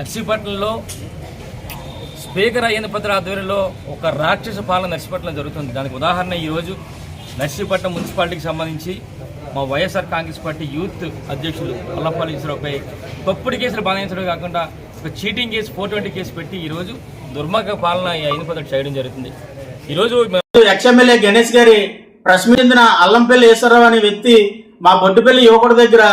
నర్సీపట్నంలో speaker అయ్యనపత్ర ఆధ్వర్యంలో ఒక రాక్షస పాలన నర్సీపట్నం జరుగుతుంది. దానికి ఉదాహరణ ఈరోజు నర్సీపట్నం మున్సిపాలిటీకి సంబంధించి మా వైఎస్ఆర్ కాంగ్రెస్ పార్టీ యూత్ అధ్యక్షులు అల్లపల్లి ఈశ్వరరావుపై తప్పుడు కేసులు బాధించడం కాకుండా ఒక cheating case four twenty case పెట్టి ఈరోజు దుర్మార్గ పాలన ఈ చేయడం జరుగుతుంది. ఈరోజు ఎక్స్ఎమ్మెల్యే గణేష్ గారి ప్రెస్ మీట్ అల్లంపల్లి ఈశ్వరరావు అనే వ్యక్తి మా బొడ్డుపల్లి యువకుడి దగ్గర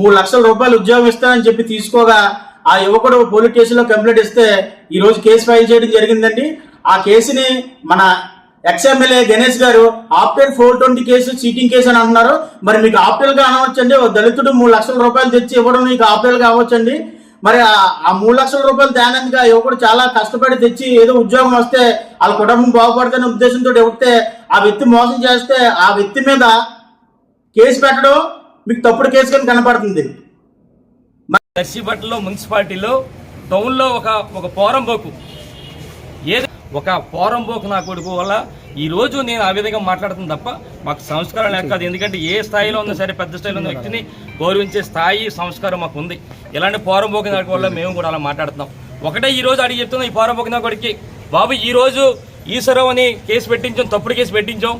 మూడు లక్షల రూపాయలు ఉద్యోగం ఇస్తానని చెప్పి తీసుకోగా ఆ యువకుడు పోలీస్ స్టేషన్లో కంప్లైంట్ ఇస్తే ఈరోజు కేసు ఫైల్ చేయడం జరిగిందండి. ఆ కేసుని మన ఎక్స్ఎమ్మెల్యే గణేష్ గారు ఆప్టెల్ four twenty case cheating case అని అంటున్నారు. మరి మీకు ఆప్టెల్గా అనవచ్చండి ఓ దళితుడు మూడు లక్షల రూపాయలు తెచ్చి ఇవ్వడం మీకు ఆప్టెల్ కావచ్చండి. మరి ఆ- మూడు లక్షల రూపాయలు తేనందుకు ఆ యువకుడు చాలా కష్టపడి తెచ్చి ఏదో ఉద్యోగం వస్తే వాళ్ళ కుటుంబం బాగుపడుతున్న ఉద్దేశంతో ఇవ్వతే ఆ వ్యక్తి మోసం చేస్తే ఆ వ్యక్తి మీద కేసు పెట్టడం మీకు తప్పుడు కేసు కింద కనపడుతుంది. నర్సీపట్నంలో మున్సిపాలిటీలో టౌన్లో ఒక ఒక పోరంబోకు ఏది? ఒక పోరంబోకు నా కొడుకు వల్ల ఈరోజు నేను ఆ విధంగా మాట్లాడుతుంది తప్ప మాకు సంస్కారం లేక కాదు. ఎందుకంటే ఏ స్థాయిలో ఉన్నా సరే పెద్ద స్థాయిలో ఉన్న వ్యక్తిని గౌరవించే స్థాయి సంస్కారం మాకు ఉంది. ఇలాంటి పోరంబోకు నా వల్ల మేము కూడా అలా మాట్లాడుతున్నాం. ఒకటే ఈరోజు అడిగి చెప్తున్నాం ఈ పోరంబోకు నా కొడుకి బాబు ఈరోజు ఈశ్వరం అని కేసు పెట్టించాం తప్పుడు కేసు పెట్టించాం.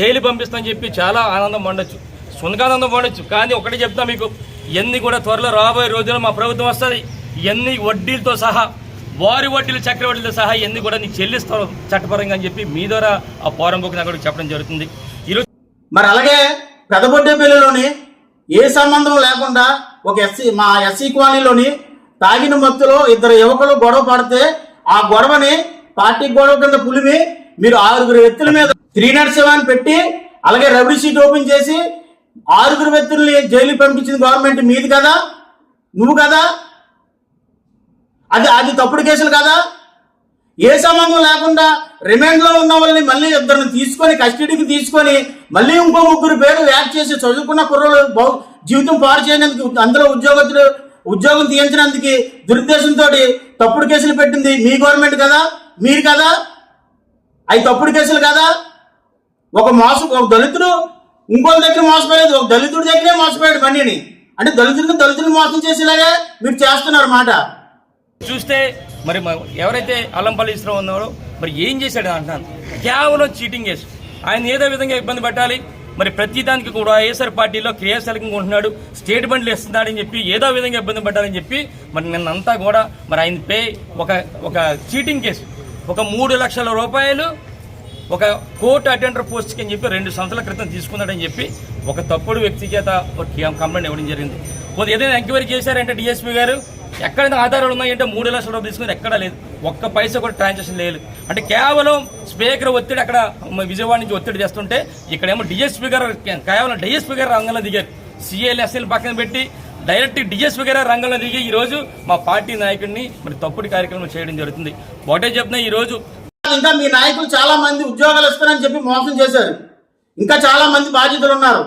జైలు పంపిస్తామని చెప్పి చాలా ఆనందం పండొచ్చు సునకానందం పండొచ్చు కానీ ఒకటే చెప్తా మీకు. ఇవన్నీ కూడా త్వరలో రాబోయే రోజుల్లో మా ప్రభుత్వం వస్తుంది. ఇవన్నీ వడ్డీలతో సహా వారి వడ్డీలు చక్రవడ్డీలతో సహా ఇవన్నీ కూడా నీకు చెల్లిస్తాం చట్టపరంగా అని చెప్పి మీ ద్వారా ఆ పోరంబోకు నాకు చెప్పడం జరుగుతుంది. ఈరోజు మరి అలాగే పెదబొడ్డేపల్లిలోని ఏ సంబంధం లేకుండా ఒక ఎస్సీ మా ఎస్సీ కాలనీలోని తాగిన మత్తులో ఇద్దరు యువకులు గొడవ పడితే ఆ గొడవని పార్టీ గొడవ కింద పులిమి మీరు ఆరుగురు వ్యక్తుల మీద త్రీ నాట్ సెవెన్ పెట్టి అలాగే రబడి షీట్ ఓపెన్ చేసి ఆరుగురు వ్యక్తుల్ని జైలుకి పంపించింది గవర్నమెంట్ మీది కదా? నువ్వు కదా? అది అది తప్పుడు కేసులు కదా? ఏ సంబంధం లేకుండా రిమాండ్లో ఉన్న వాళ్ళని మళ్ళీ ఇద్దరిని తీసుకొని కస్టడీకి తీసుకొని మళ్ళీ ఇంకో ముగ్గురు పేరు యాడ్ చేసి చదువుకున్న కుర్రలు బహు జీవితం పాడు చేయడానికి అందులో ఉద్యోగస్తులు ఉద్యోగం తీయించినందుకు దురుద్దేశంతో తప్పుడు కేసులు పెట్టింది మీ గవర్నమెంట్ కదా? మీరు కదా? అవి తప్పుడు కేసులు కదా? ఒక మోసం ఒక దళితుడు ఇంకోళ్ళ దగ్గర మోసపోలేదు ఒక దళితుడి దగ్గరే మోసపోయాడు బండిని. అంటే దళితుడిని దళితుడిని మోసం చేసేలాగా మీరు చేస్తున్నారు మాట. చూస్తే మరి ఎవరైతే అల్లంపల్లి ఇస్రావు ఉన్నారో మరి ఏం చేశాడు అంటున్నాను. కేవలం చీటింగ్ కేసు ఆయన ఏదో విధంగా ఇబ్బంది పెట్టాలి. మరి ప్రతి దానికి కూడా వైఎస్ఆర్ పార్టీలో క్రియాశీలకంగా ఉంటున్నాడు. స్టేట్ బండ్లు ఇస్తున్నాడని చెప్పి ఏదో విధంగా ఇబ్బంది పెట్టాలని చెప్పి మరి నిన్నంతా కూడా మరి ఆయన పే ఒక ఒక చీటింగ్ కేసు ఒక మూడు లక్షల రూపాయలు ఒక కోర్టు అటెండర్ పోస్ట్కి అని చెప్పి రెండు సంవత్సరాల క్రితం తీసుకున్నాడని చెప్పి ఒక తప్పుడు వ్యక్తి చేత ఒక కంప్లైంట్ ఇవ్వడం జరిగింది. కొద్ది ఏదైనా ఎంక్వైరీ చేశారంటే డిఎస్పీ గారు ఎక్కడైనా ఆధారాలు ఉన్నాయంటే మూడు లక్షల రూపాయలు తీసుకుని ఎక్కడా లేదు. ఒక్క పైసా కూడా ట్రాన్సాక్షన్ లేదు. అంటే కేవలం స్పీకర్ ఒత్తిడి అక్కడ విజయవాడ నుంచి ఒత్తిడి చేస్తుంటే ఇక్కడేమో డిఎస్పీ గారు కేవలం డిఎస్పీ గారు రంగంలో దిగారు. సిఎల్ఎస్ఎల్ పక్కన పెట్టి డైరెక్ట్ డిఎస్పీ గారు రంగంలో దిగి ఈ రోజు మా పార్టీ నాయకుడిని మరి తప్పుడు కార్యక్రమం చేయడం జరుగుతుంది. ఒకటే చెప్తున్నా ఈ రోజు ఇంకా మీ నాయకులు చాలా మంది ఉద్యోగాలు ఇస్తారని చెప్పి మోసం చేశారు. ఇంకా చాలా మంది బాధ్యతలు ఉన్నారు.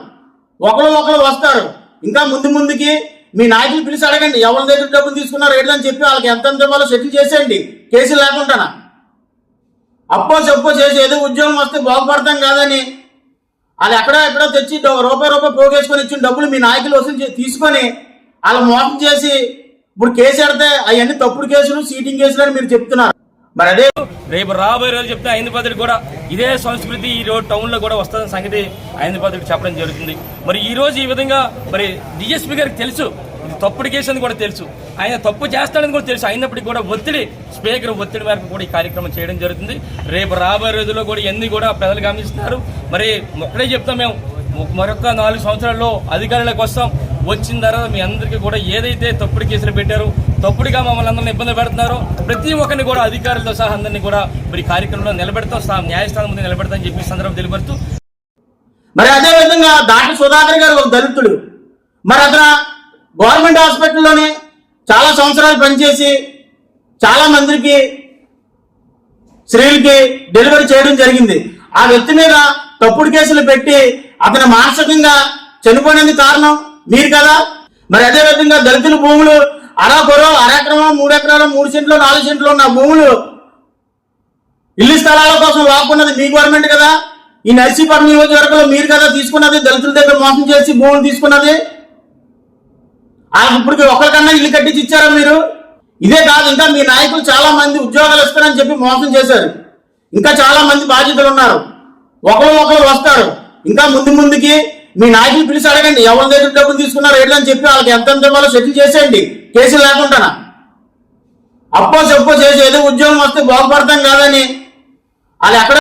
ఒకరు ఒకరు వస్తారు. ఇంకా ముందు ముందుకి మీ నాయకులు పిలిచి అడగండి ఎవరి దగ్గర డబ్బులు తీసుకున్నారు ఏంటని చెప్పి వాళ్ళకి ఎంత ఇవ్వాలో సెటిల్ చేసేయండి. కేసులు లేకుండా అప్పో చెప్పో చేసి ఏదో ఉద్యోగం వస్తే బాగుపడతాం కాదని వాళ్ళు ఎక్కడో ఎక్కడో తెచ్చి రూపాయి రూపాయి పోగేసుకొని ఇచ్చిన డబ్బులు మీ నాయకులు వసూలు తీసుకొని వాళ్ళు మోసం చేసి ఇప్పుడు కేసు పెడితే అవన్నీ తప్పుడు కేసులు సీటింగ్ కేసులు అని మీరు చెప్తున్నారు. మరి అదే రేపు రాబోయే రోజు చెప్తే ఐంద్రపాదుడు కూడా ఇదే సంస్కృతి ఈ రోజు టౌన్లో కూడా వస్తుందని సంగతి ఐంద్రపాదుడికి చెప్పడం జరుగుతుంది. మరి ఈ రోజు ఈ విధంగా మరి డిఎస్పీ గారికి తెలుసు. ఇది తప్పుడు కేసు అని కూడా తెలుసు. ఆయన తప్పు చేస్తాడని కూడా తెలుసు. అయినప్పటికీ కూడా ఒత్తిడి స్పీకర్ ఒత్తిడి మేరకు కూడా ఈ కార్యక్రమం చేయడం జరుగుతుంది. రేపు రాబోయే రోజుల్లో కూడా ఇవన్నీ కూడా ప్రజలు గమనిస్తున్నారు. మరి ఒక్కడే చెప్తాం మేము. మరొక నాలుగు సంవత్సరాల్లో అధికారులకు వస్తాం. వచ్చిన తర్వాత మీ అందరికీ కూడా ఏదైతే తప్పుడు కేసులు పెట్టారో తప్పుడుగా మమ్మల్ని అందరిని ఇబ్బంది పెడుతున్నారో ప్రతి ఒక్కరిని కూడా అధికారులతో సహా అందరినీ కూడా మరి కార్యక్రమంలో నిలబెడతాం న్యాయస్థానం ముందు నిలబెడతామని చెప్పి సందర్భం తెలియపరుస్తూ. మరి అదే విధంగా దాటి సుధాకర్ గారు ఒక దళితుడు. మరి అతను గవర్నమెంట్ హాస్పిటల్లోనే చాలా సంవత్సరాలు పనిచేసి చాలా మందికి స్త్రీలకి డెలివరీ చేయడం జరిగింది. ఆ వ్యక్తి మీద తప్పుడు కేసులు పెట్టి అతను మానసికంగా చనిపోయినందుకు కారణం మీరు కదా? మరి అదే విధంగా దళితుల భూములు అరాకొరో అరెకరమో మూడు ఎకరాలు మూడు సెంట్లు నాలుగు సెంట్లు ఉన్న భూములు ఇల్లు స్థలాల కోసం లాక్కున్నది మీ గవర్నమెంట్ కదా? ఈ నర్సీపట్నం నియోజకవర్గంలో మీరు కదా తీసుకున్నది దళితుల దగ్గర మోసం చేసి భూములు తీసుకున్నది? ఇప్పటికి ఇప్పుడు ఒకరికన్నా ఇల్లు కట్టించి ఇచ్చారా మీరు? ఇదే కాదు ఇంకా మీ నాయకులు చాలా మంది ఉద్యోగాలు ఇస్తారని చెప్పి మోసం చేశారు. ఇంకా చాలా మంది బాధ్యతలు ఉన్నారు. ఒకరు ఒకరు వస్తారు. ఇంకా ముందు ముందుకి మీ నాయకులు పిలిచి అడగండి ఎవరి దగ్గర డబ్బులు తీసుకున్నారు ఏంటని చెప్పి వాళ్ళకి ఎంత ఎంత ఇవ్వాలో సెటిల్ చేసేయండి. కేసులు లేకుండా అప్పో చెప్పో చేసి ఏదో ఉద్యోగం వస్తే బాగుపడతాం కాదని వాళ్ళు ఎక్కడ